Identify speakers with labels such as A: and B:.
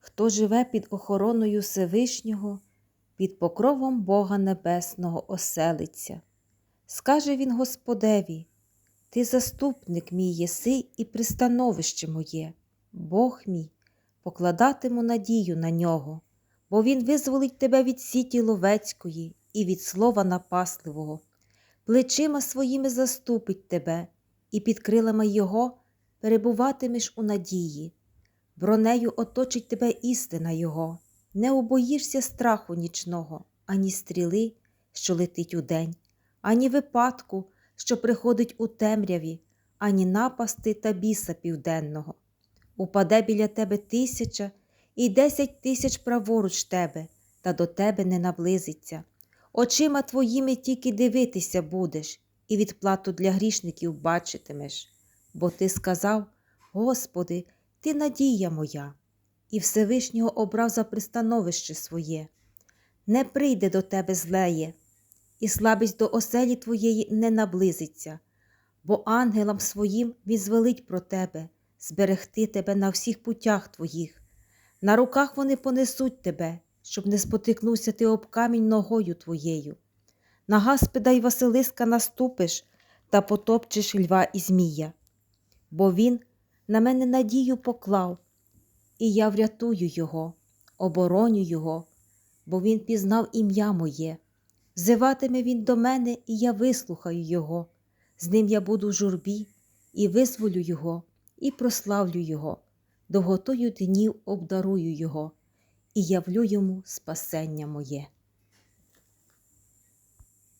A: хто живе під охороною Всевишнього, під покровом Бога Небесного оселиться. Скаже він Господеві, Ти заступник мій єси і пристановище моє, Бог мій, покладатиму надію на нього, бо Він визволить тебе від сіті ловецької і від слова напасливого, плечима своїми заступить тебе, і під крилами Його перебуватимеш у надії. Бронею оточить тебе істина Його, не убоїшся страху нічного, ані стріли, що летить удень, ані випадку, що приходить у темряві, ані напасти та біса південного. Упаде біля тебе тисяча і десять тисяч праворуч тебе, та до тебе не наблизиться. Очима твоїми тільки дивитися будеш, і відплату для грішників бачитимеш. Бо ти сказав, Господи, ти надія моя, і Всевишнього обрав за пристановище своє. Не прийде до тебе злеє, і слабість до оселі твоєї не наблизиться, бо ангелам своїм він звелить про тебе, зберегти тебе на всіх путях твоїх. На руках вони понесуть тебе, щоб не спотикнувся ти об камінь ногою твоєю. На Гаспида й Василиска наступиш та потопчеш льва і змія. Бо він на мене надію поклав, і я врятую його, обороню його, бо він пізнав ім'я моє. Зиватиме він до мене, і я вислухаю його. З ним я буду в журбі, і визволю його, і прославлю його, довготою днів обдарую його, і явлю йому спасення моє.